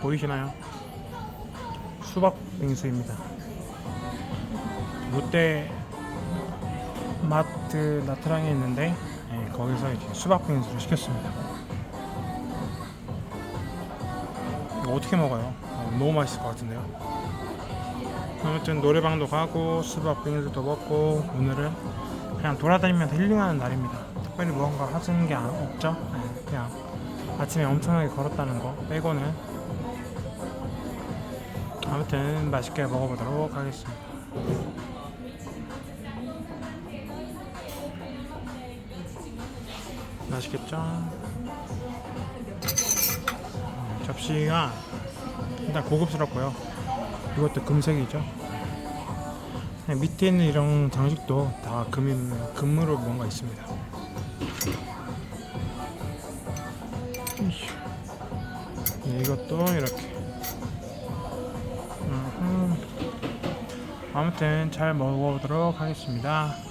보이시나요? 수박 빙수입니다. 롯데 마트 나트랑에 있는데 예, 거기서 이제 수박 빙수를 시켰습니다. 이거 어떻게 먹어요? 어, 너무 맛있을 것 같은데요. 아무튼 노래방도 가고 수박 빙수도 먹고 오늘은 그냥 돌아다니면서 힐링하는 날입니다. 특별히 무언가 하시는 게 안- 없죠? 네, 그냥 아침에 엄청나게 걸었다는 거 빼고는 아무튼 맛있게 먹어보도록 하겠습니다. 맛있겠죠? 음, 접시가 일단 고급스럽고요. 이것도 금색이죠. 네, 밑에 있는 이런 장식도 다 금인, 금으로 뭔가 있습니다. 네, 이것도 이렇게. 아무튼 잘 먹어보도록 하겠습니다.